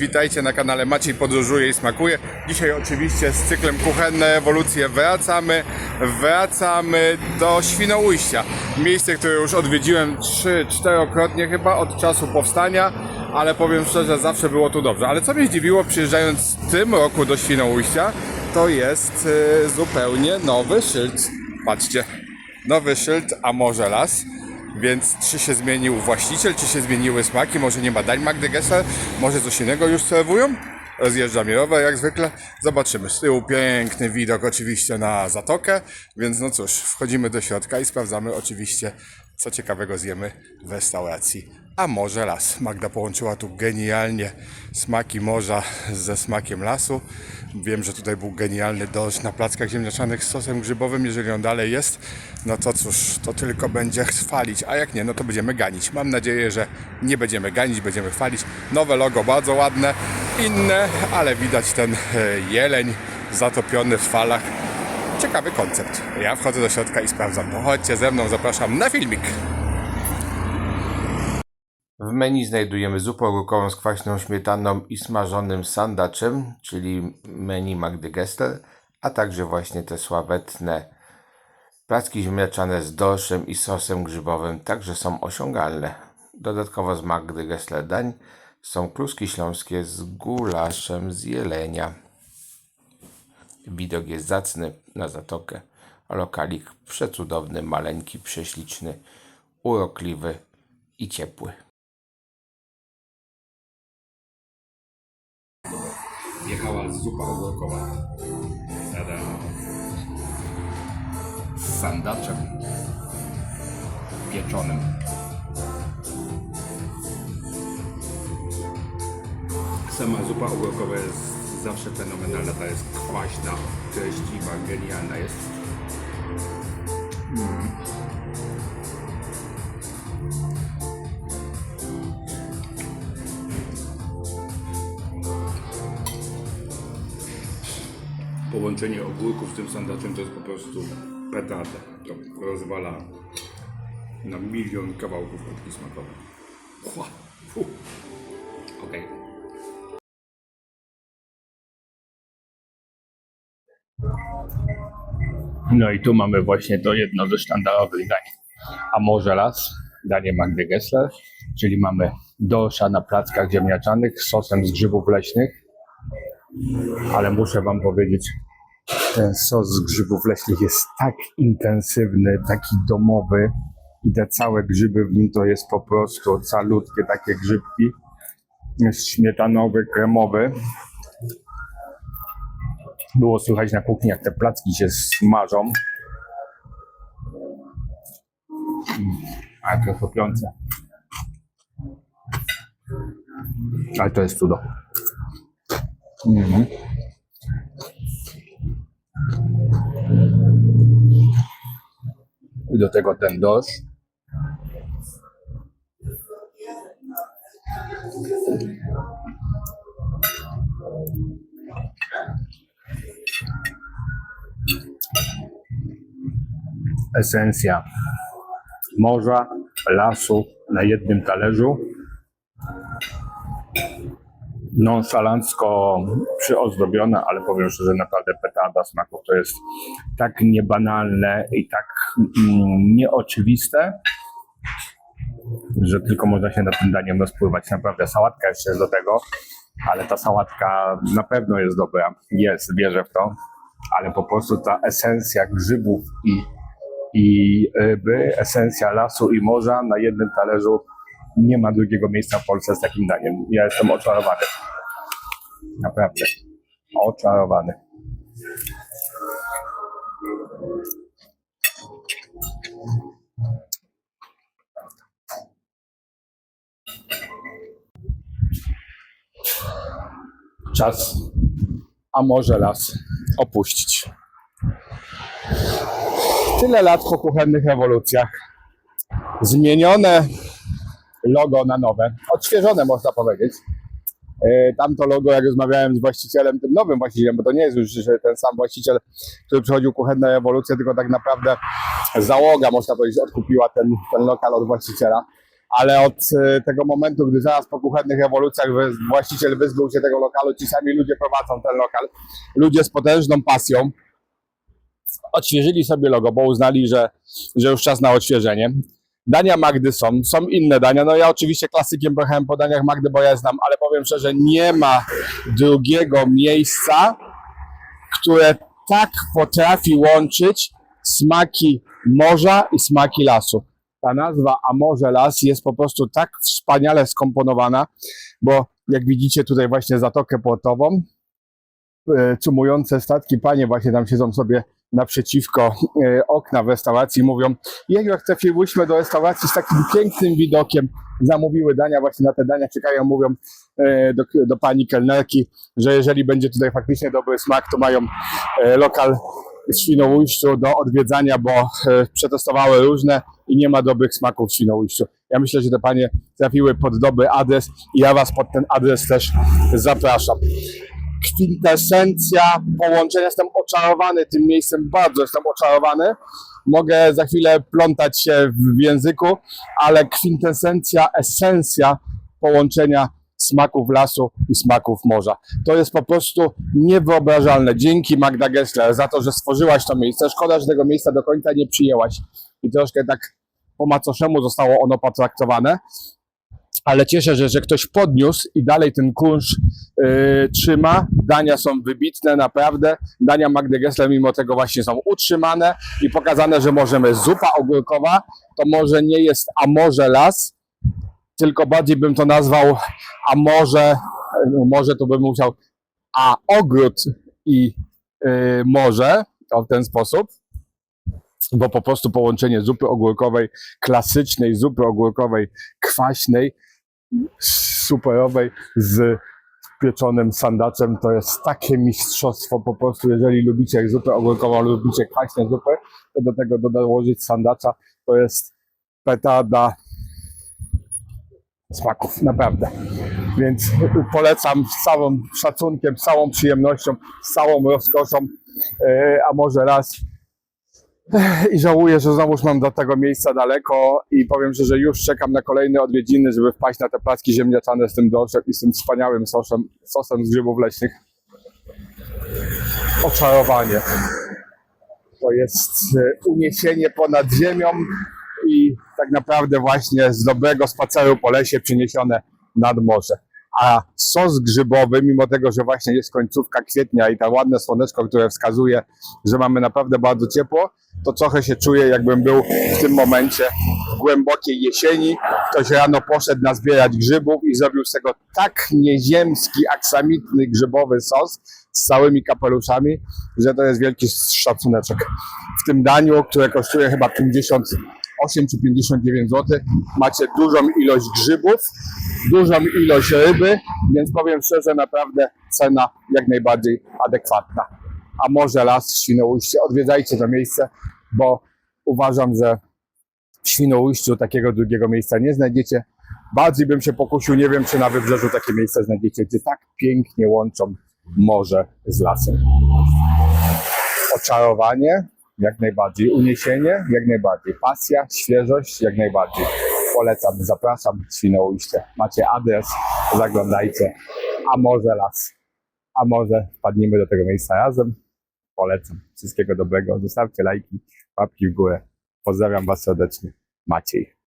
Witajcie na kanale Maciej Podróżuje i Smakuje. Dzisiaj oczywiście z cyklem Kuchenne Ewolucje wracamy, wracamy do Świnoujścia. Miejsce, które już odwiedziłem 3-4krotnie chyba od czasu powstania, ale powiem szczerze, zawsze było tu dobrze. Ale co mnie zdziwiło przyjeżdżając w tym roku do Świnoujścia, to jest e, zupełnie nowy szyld. Patrzcie, nowy szyld, a może las. Więc czy się zmienił właściciel, czy się zmieniły smaki, może nie ma dań Magdy Gessler, może coś innego już serwują? Rozjeżdża mi jak zwykle. Zobaczymy. Z tyłu piękny widok oczywiście na zatokę, więc no cóż, wchodzimy do środka i sprawdzamy oczywiście, co ciekawego zjemy w restauracji. A może las. Magda połączyła tu genialnie smaki morza ze smakiem lasu. Wiem, że tutaj był genialny dorsz na plackach ziemniaczanych z sosem grzybowym. Jeżeli on dalej jest, no to cóż, to tylko będzie chwalić. A jak nie, no to będziemy ganić. Mam nadzieję, że nie będziemy ganić, będziemy chwalić. Nowe logo bardzo ładne, inne, ale widać ten e, jeleń zatopiony w falach. Ciekawy koncept. Ja wchodzę do środka i sprawdzam. No chodźcie ze mną, zapraszam na filmik. W menu znajdujemy zupę ogórkową z kwaśną śmietaną i smażonym sandaczem, czyli menu Magdy Gessler, a także właśnie te sławetne placki ziemniaczane z dorszem i sosem grzybowym także są osiągalne. Dodatkowo z Magdy Gessler dań są kluski śląskie z gulaszem z jelenia. Widok jest zacny na zatokę, lokalik przecudowny, maleńki, prześliczny, urokliwy i ciepły. Jechała zupa ogórkowa. Tada. Z sandaczem pieczonym. Sama zupa ogórkowa jest zawsze fenomenalna. Ta jest kwaśna, treściwa, genialna jest. Połączenie ogórków z tym sandaczem to jest po prostu petarda. To rozwala na milion kawałków kotki smakowej. Chła, No i tu mamy właśnie to jedno ze sztandarowych dań. A może las, danie Magdy Gessler, czyli mamy dosza na plackach ziemniaczanych z sosem z grzybów leśnych. Ale muszę wam powiedzieć, ten sos z grzybów leśnych jest tak intensywny, taki domowy i te całe grzyby w nim to jest po prostu calutkie takie grzybki. Jest śmietanowy, kremowy. Było słychać na kuchni, jak te placki się smażą. Mm, A jakie chrupiące. Ale to jest cudo. Mhm. I do tego ten dosz. Esencja morza, lasu na jednym talerzu. Nonszalancko przyozdobiona, ale powiem szczerze, naprawdę petarda smaków. To jest tak niebanalne i tak mm, nieoczywiste, że tylko można się nad tym daniem rozpływać. Naprawdę sałatka jeszcze jest do tego, ale ta sałatka na pewno jest dobra. Jest, wierzę w to, ale po prostu ta esencja grzybów i, i ryby, esencja lasu i morza na jednym talerzu nie ma drugiego miejsca w Polsce z takim daniem. Ja jestem oczarowany. Naprawdę. Oczarowany. Czas, a może las opuścić. Tyle lat po kuchennych ewolucjach. Zmienione logo na nowe, odświeżone można powiedzieć. E, Tamto logo, jak rozmawiałem z właścicielem, tym nowym właścicielem, bo to nie jest już ten sam właściciel, który przychodził kuchenne ewolucje, tylko tak naprawdę załoga, można powiedzieć, odkupiła ten, ten lokal od właściciela. ale od e, tego momentu, gdy zaraz po kuchennych ewolucjach właściciel wyzbył się tego lokalu, ci sami ludzie prowadzą ten lokal. Ludzie z potężną pasją odświeżyli sobie logo, bo uznali, że, że już czas na odświeżenie. Dania Magdy są, są inne dania. No ja oczywiście klasykiem pojechałem po daniach Magdy, bo ja znam, ale powiem szczerze, nie ma drugiego miejsca, które tak potrafi łączyć smaki morza i smaki lasu. Ta nazwa A Morze Las jest po prostu tak wspaniale skomponowana, bo jak widzicie tutaj właśnie zatokę portową, e, cumujące statki, panie właśnie tam siedzą sobie naprzeciwko e, okna w restauracji, mówią, jak jak trafiłyśmy do restauracji z takim pięknym widokiem, zamówiły dania, właśnie na te dania czekają, mówią e, do, do pani kelnerki, że jeżeli będzie tutaj faktycznie dobry smak, to mają e, lokal w Świnoujściu do odwiedzania, bo e, przetestowały różne i nie ma dobrych smaków w Świnoujściu. Ja myślę, że te panie trafiły pod dobry adres i ja was pod ten adres też zapraszam kwintesencja połączenia. Jestem oczarowany tym miejscem, bardzo jestem oczarowany. Mogę za chwilę plątać się w języku, ale kwintesencja, esencja połączenia smaków lasu i smaków morza. To jest po prostu niewyobrażalne. Dzięki Magda Gessler za to, że stworzyłaś to miejsce. Szkoda, że tego miejsca do końca nie przyjęłaś i troszkę tak po macoszemu zostało ono potraktowane. Ale cieszę się, że, ktoś podniósł i dalej ten kursz yy, trzyma. Dania są wybitne, naprawdę. Dania Magdy Gessler mimo tego właśnie są utrzymane i pokazane, że możemy zupa ogórkowa, to może nie jest, a może las, tylko bardziej bym to nazwał, a może, no może to bym musiał, a ogród i yy, morze, to w ten sposób, bo po prostu połączenie zupy ogórkowej, klasycznej zupy ogórkowej, kwaśnej, superowej z pieczonym sandaczem, to jest takie mistrzostwo po prostu, jeżeli lubicie zupę ogórkową, lubicie kwaśne zupy, to do tego dołożyć sandacza, to jest petarda smaków, naprawdę. Więc polecam z całym szacunkiem, z całą przyjemnością, z całą rozkoszą, e, a może raz i żałuję, że znowuż mam do tego miejsca daleko i powiem że już czekam na kolejne odwiedziny, żeby wpaść na te placki ziemniaczane z tym dorszem i z tym wspaniałym sosem, sosem z grzybów leśnych. Oczarowanie. To jest e, uniesienie ponad ziemią i tak naprawdę właśnie z dobrego spaceru po lesie przyniesione nad morze. A sos grzybowy, mimo tego, że właśnie jest końcówka kwietnia i ta ładne słoneczko, które wskazuje, że mamy naprawdę bardzo ciepło, to trochę się czuję, jakbym był w tym momencie w głębokiej jesieni. Ktoś rano poszedł nazbierać grzybów i zrobił z tego tak nieziemski, aksamitny grzybowy sos z całymi kapeluszami, że to jest wielki szacuneczek. W tym daniu, które kosztuje chyba 58 czy 59 zł, macie dużą ilość grzybów, dużą ilość ryby, więc powiem szczerze, naprawdę cena jak najbardziej adekwatna. A może las w Świnoujście, odwiedzajcie to miejsce, bo uważam, że w Świnoujściu takiego drugiego miejsca nie znajdziecie. Bardziej bym się pokusił, nie wiem czy na wybrzeżu takie miejsce znajdziecie, gdzie tak pięknie łączą morze z lasem. Oczarowanie, jak najbardziej. Uniesienie, jak najbardziej. Pasja, świeżość, jak najbardziej. Polecam, zapraszam, Świnoujście. Macie adres, zaglądajcie. A może las. A może wpadniemy do tego miejsca razem. Polecam. Wszystkiego dobrego. Zostawcie lajki, łapki w górę. Pozdrawiam Was serdecznie. Maciej.